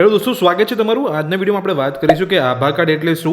Hello દોસ્તો, સ્વાગત છે તમારું. આજના વિડીયોમાં આપણે વાત કરીશું કે આભા કાર્ડ એટલે શું?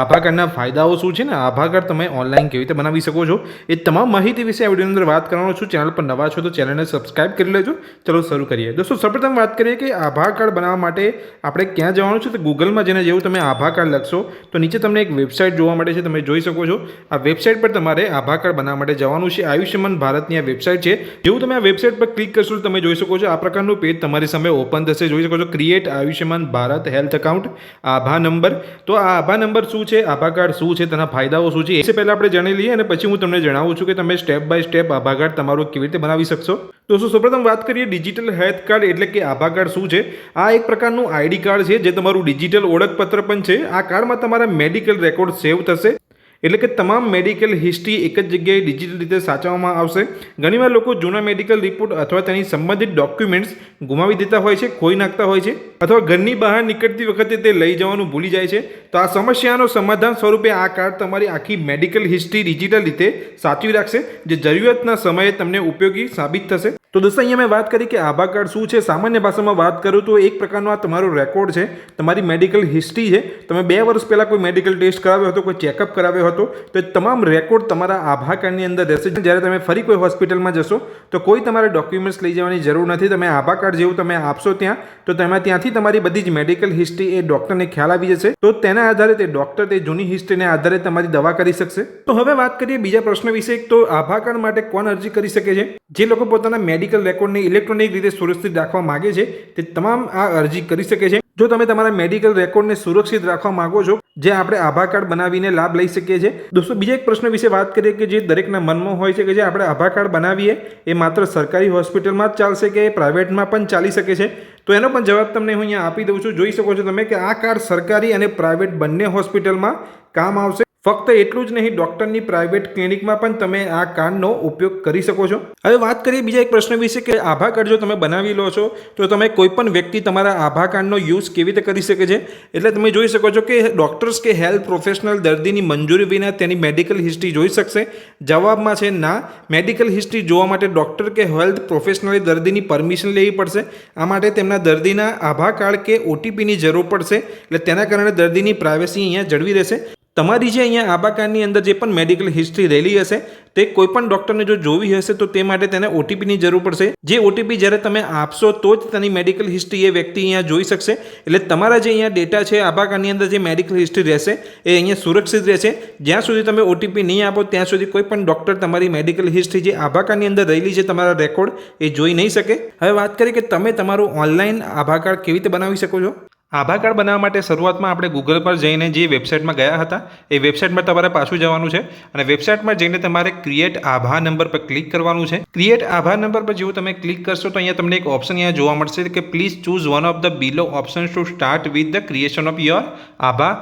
આભા કાર્ડના ફાયદાઓ શું છે ને આભા કાર્ડ તમે ઓનલાઈન કેવી રીતે બનાવી શકો છો? એ તમામ માહિતી વિશે આ વિડીયોની અંદર વાત કરવાનો છું. ચેનલ પર નવા છો તો ચેનલને સબસ્ક્રાઇબ કરી લેજો. ચલો શરૂ કરીએ. દોસ્તો સૌપ્રથમ વાત કરીએ કે આભા કાર્ડ બનાવવા માટે આપણે ક્યાં જવાનું છે? તો ગૂગલમાં જેને જેવું તમે આભા કાર્ડ લખશો, તો નીચે તમને એક વેબસાઇટ જોવા મળે છે. તમે જોઈ શકો છો. આ વેબસાઇટ પર તમારે આભા કાર્ડ બનાવવા માટે જવાનું છે. આયુષ્યમાન ભારતની આ વેબસાઇટ છે. જેવું તમે આ વેબસાઇટ પર ક્લિક કરશો તો તમે જોઈ શકો છો. આ પ્રકારનું પેજ તમારી સામે ઓપન થશે. જોઈ શકો છો. Create Ayushman Bharat health account. આભા નંબર. તો આ આભા નંબર શું છે? આભા કાર્ડ શું છે? તેના ફાયદાઓ શું છે? એ પહેલાં આપણે જાણી લઈએ અને પછી હું તમને જણાવું છું કે તમે સ્ટેપ બાય સ્ટેપ આભા કાર્ડ તમારું કેવી રીતે બનાવી શકશો. દોસ્તો સૌપ્રથમ વાત કરીએ ડિજિટલ હેલ્થ કાર્ડ એટલે કે આભા કાર્ડ શું છે? આ એક પ્રકારનું આઈડી કાર્ડ છે જે તમારું ડિજિટલ ઓળખપત્ર પણ છે. આ કાર્ડમાં તમારા મેડિકલ રેકોર્ડ સેવ થશે. એટલે કે તમામ મેડિકલ હિસ્ટ્રી એક જ જગ્યાએ ડિજિટલ રીતે સાચવવામાં આવશે. ઘણીવાર લોકો જૂના મેડિકલ રિપોર્ટ અથવા તેની સંબંધિત ડોક્યુમેન્ટ્સ ગુમાવી દેતા હોય છે, ખોઈ નાખતા હોય છે અથવા ઘરની બહાર નીકળતી વખતે તે લઈ જવાનું ભૂલી જાય છે. તો આ સમસ્યાનો સમાધાન સ્વરૂપે આ કાર્ડ તમારી આખી મેડિકલ હિસ્ટ્રી ડિજિટલ રીતે સાચવી રાખશે, જે જરૂરિયાતના સમયે તમને ઉપયોગી સાબિત થશે. તો દોસ્તો, અહીંયા મેં વાત કરી કે આભા કાર્ડ શું છે? સામાન્ય ભાષામાં વાત કરું તો એક પ્રકારનો આ તમારો રેકોર્ડ છે. તમારી મેડિકલ હિસ્ટ્રી છે. તમે બે વર્ષ પહેલાં કોઈ મેડિકલ ટેસ્ટ કરાવ્યો હતો, કોઈ ચેકઅપ કરાવ્યો હતો, તો એ તમામ રેકોર્ડ તમારા આભા કાર્ડની અંદર રહેશે. જ્યારે તમે ફરી કોઈ હોસ્પિટલમાં જશો, તો કોઈ તમારે ડોક્યુમેન્ટ્સ લઈ જવાની જરૂર નથી. તમે આભા કાર્ડ જેવું તમે આપશો ત્યાં, તો તેમાં ત્યાંથી તમારી બધી જ મેડિકલ હિસ્ટ્રી એ ડૉક્ટરને ખ્યાલ આવી જશે. તો તેના આધારે તે ડૉક્ટર તે જૂની હિસ્ટ્રીને આધારે તમારી દવા કરી શકશે. તો હવે વાત કરીએ બીજા પ્રશ્ન વિશે. તો આભા કાર્ડ માટે કોણ અરજી કરી શકે છે? જે લોકો પોતાના મેડિકલ રેકોર્ડને ઇલેક્ટ્રોનિક રીતે સુરક્ષિત રાખવા માગે છે, તે તમામ આ અરજી કરી શકે છે. જો તમે તમારા મેડિકલ રેકોર્ડને સુરક્ષિત રાખવા માંગો છો, જે આપણે આભા કાર્ડ બનાવીને લાભ લઈ શકીએ છીએ. દોસ્તો, બીજા એક પ્રશ્ન વિશે વાત કરીએ કે જે દરેકના મનમાં હોય છે કે જે આપણે આભા કાર્ડ બનાવીએ, એ માત્ર સરકારી હોસ્પિટલમાં જ ચાલશે કે પ્રાઇવેટમાં પણ ચાલી શકે છે? તો એનો પણ જવાબ તમને હું અહીંયા આપી દઉં છું. જોઈ શકો છો તમે કે આ કાર્ડ સરકારી અને પ્રાઇવેટ બંને હોસ્પિટલમાં કામ આવશે. ફક્ત એટલું જ નહીં, ડૉક્ટરની પ્રાઇવેટ ક્લિનિકમાં પણ તમે આ કાર્ડનો ઉપયોગ કરી શકો છો. હવે વાત કરીએ બીજા એક પ્રશ્ન વિશે કે આભા કાર્ડ જો તમે બનાવી લો છો, તો તમે કોઈ પણ વ્યક્તિ તમારા આભા કાર્ડનો યુઝ કેવી રીતે કરી શકે છે? એટલે તમે જોઈ શકો છો કે ડૉક્ટર્સ કે હેલ્થ પ્રોફેશનલ દર્દીની મંજૂરી વિના તેની મેડિકલ હિસ્ટ્રી જોઈ શકશે. જવાબમાં છે ના, મેડિકલ હિસ્ટ્રી જોવા માટે ડૉક્ટર કે હેલ્થ પ્રોફેશનલે દર્દીની પરમિશન લેવી પડશે. આ માટે તેમના દર્દીના આભા કાર્ડ કે ઓટીપીની જરૂર પડશે. એટલે તેના કારણે દર્દીની પ્રાઇવેસી અહીંયા જળવી રહેશે. તમારી જે અહીંયા આભા કાર્ડની અંદર જે પણ મેડિકલ હિસ્ટ્રી રહેલી હશે, તે કોઈ પણ ડૉક્ટરને જો જોવી હશે તો તે માટે તેને ઓટીપીની જરૂર પડશે. જે ઓટીપી જ્યારે તમે આપશો તો જ તેની મેડિકલ હિસ્ટ્રી એ વ્યક્તિ અહીંયા જોઈ શકશે. એટલે તમારા જે અહીંયા ડેટા છે આબાકારની અંદર જે મેડિકલ હિસ્ટ્રી રહેશે, એ અહીંયા સુરક્ષિત રહેશે. જ્યાં સુધી તમે ઓટીપી નહીં આપો, ત્યાં સુધી કોઈ પણ ડૉક્ટર તમારી મેડિકલ હિસ્ટ્રી જે આભાકારની અંદર રહેલી છે તમારા રેકોર્ડ એ જોઈ નહીં શકે. હવે વાત કરીએ કે તમે તમારું ઓનલાઈન આભા કાર્ડ કેવી રીતે બનાવી શકો છો? આભા કાર્ડ બનાવવા માટે શરૂઆતમાં આપણે ગૂગલ પર જઈને જે વેબસાઇટમાં ગયા હતા, એ વેબસાઇટમાં તમારે પાછું જવાનું છે. અને વેબસાઇટમાં જઈને તમારે ક્રિએટ આભા નંબર પર ક્લિક કરવાનું છે. ક્રિએટ આભા નંબર પર જેવું તમે ક્લિક કરશો તો અહીંયા તમને એક ઓપ્શન અહીંયા જોવા મળશે કે please choose one of the below options to start with the creation of your આભા.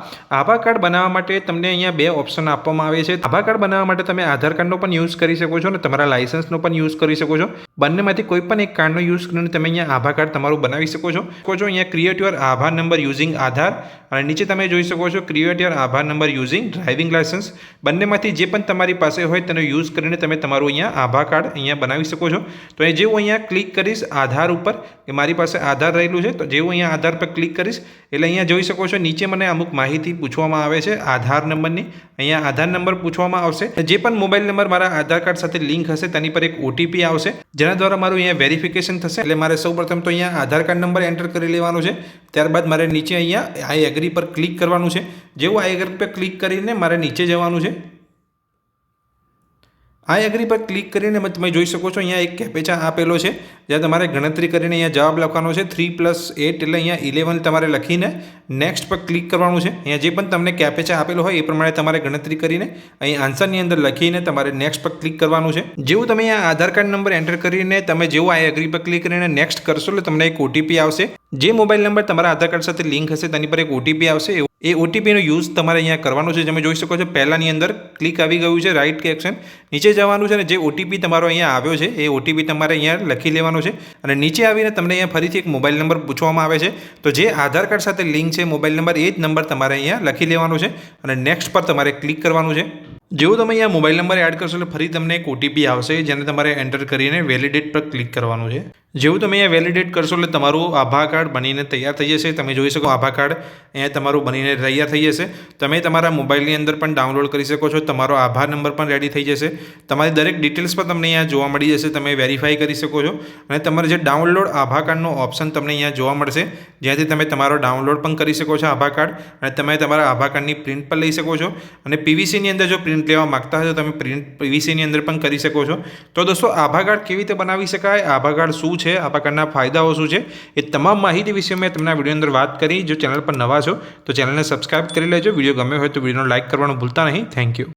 આભા કાર્ડ બનાવવા માટે તમને અહીંયા બે ઓપ્શન આપવામાં આવે છે. આભા કાર્ડ બનાવવા માટે તમે આધાર કાર્ડનો પણ યુઝ કરી શકો છો અને તમારા લાઇસન્સનો પણ યુઝ કરી શકો છો. બંનેમાંથી કોઈ પણ એક કાર્ડનો યુઝ કરીને તમે અહીંયા આભા કાર્ડ તમારું બનાવી શકો છો. કહો છો, અહીંયા ક્રિએટ યોર આભા નંબર યુઝિંગ આધાર અને નીચે તમે જોઈ શકો છો ક્રિએટ યોર આભાર નંબર યુઝિંગ ડ્રાઇવિંગ લાયસન્સ બંનેમાંથી જે પણ તમારી પાસે હોય તેનો યુઝ કરીને તમે તમારું અહીંયા આભા કાર્ડ અહીંયા બનાવી શકો છો. તો એ જેવું અહીંયા ક્લિક કરીશ આધાર ઉપર, કે મારી પાસે આધાર રહેલું છે, તો જેવું અહીંયા આધાર પર ક્લિક કરીશ, એટલે અહીંયા જોઈ શકો છો નીચે મને અમુક માહિતી પૂછવામાં આવે છે આધાર નંબરની. અહીંયા આધાર નંબર પૂછવામાં આવશે. જે પણ મોબાઈલ નંબર મારા આધાર કાર્ડ સાથે લિંક હશે તેની પર એક ઓટીપી આવશે, જેના દ્વારા મારું અહીંયા વેરિફિકેશન થશે. એટલે મારે સૌ પ્રથમ તો અહીંયા આધાર કાર્ડ નંબર એન્ટર કરી લેવાનો છે. ત્યારબાદ મારે નીચે અહીંયા આઈ એગ્રી પર ક્લિક કરવાનું છે. જેવું આઈ એગ્રી પર ક્લિક કરીને મારે નીચે જવાનું છે. આ એગ્રી પર ક્લિક કરીને તમે જોઈ શકો છો, અહીંયા એક કેપેચા આપેલો છે, જ્યાં તમારે ગણતરી કરીને અહીંયા જવાબ લખવાનો છે થ્રી પ્લસ એટ એટલે અહીંયા ઇલેવન તમારે લખીને નેક્સ્ટ પર ક્લિક કરવાનું છે. અહીંયા જે પણ તમને કેપેચા આપેલો હોય એ પ્રમાણે તમારે ગણતરી કરીને અહીં આન્સરની અંદર લખીને તમારે નેક્સ્ટ પર ક્લિક કરવાનું છે. જેવું તમે અહીંયા આધાર કાર્ડ નંબર એન્ટર કરીને તમે જેવું આ એગ્રી પર ક્લિક કરીને નેક્સ્ટ કરશો એટલે તમને એક ઓટીપી આવશે. જે મોબાઈલ નંબર તમારા આધાર કાર્ડ સાથે લિંક હશે, તેની પર એક ઓટીપી આવશે. એ ઓટીપીનો યુઝ તમારે અહીંયા કરવાનો છે. તમે જોઈ શકો છો, પહેલાંની અંદર ક્લિક આવી ગયું છે રાઇટ કે એક્શન નીચે જવાનું છે ને જે ઓટીપી તમારો અહીંયા આવ્યો છે, એ ઓટીપી તમારે અહીંયા લખી લેવાનો છે. અને નીચે આવીને તમને અહીંયા ફરીથી એક મોબાઈલ નંબર પૂછવામાં આવે છે. તો જે આધાર કાર્ડ સાથે લિંક છે મોબાઈલ નંબર એ જ નંબર તમારે અહીંયા લખી લેવાનો છે. અને નેક્સ્ટ પર તમારે ક્લિક કરવાનું છે. જેવું તમે અહીંયા મોબાઈલ નંબર એડ કરશો એટલે ફરી તમને એક ઓટીપી આવશે, જેને તમારે એન્ટર કરીને વેલિડેટ પર ક્લિક કરવાનું છે. જેવું તમે અહીંયા વેલિડેટ કરશો એટલે તમારું આભા કાર્ડ બનીને તૈયાર થઈ જશે. તમે જોઈ શકો આભા કાર્ડ અહીંયા તમારું બનીને તૈયાર થઈ જશે. તમે તમારા મોબાઈલની અંદર પણ ડાઉનલોડ કરી શકો છો. તમારો આભાર નંબર પણ રેડી થઈ જશે. તમારી દરેક ડિટેલ્સ પણ તમને અહીંયા જોવા મળી જશે. તમે વેરીફાઈ કરી શકો છો. અને તમારે જે ડાઉનલોડ આભા કાર્ડનો ઓપ્શન તમને અહીંયા જોવા મળશે, જ્યાંથી તમે તમારો ડાઉનલોડ પણ કરી શકો છો આભા કાર્ડ. અને તમે તમારા આભા કાર્ડની પ્રિન્ટ પણ લઈ શકો છો. અને પીવીસીની અંદર જો પ્રિન્ટ લેવા માગતા હોય તો તમે પ્રિન્ટ પીવીસીની અંદર પણ કરી શકો છો. તો દોસ્તો આભા કાર્ડ કેવી રીતે બનાવી શકાય? આભા કાર્ડ શું છે? આભા કાર્ડના ફાયદાઓ શું છે? એ તમામ માહિતી વિશે મેં તમને વીડિયો અંદર વાત કરી. જો ચેનલ પર નવા છો, તો ચેનલને સબસ્ક્રાઇબ કરી લેજો. વીડિયો ગમ્યો હોય તો વિડીયોને લાઇક કરવાનું ભૂલતા નહીં. Thank you.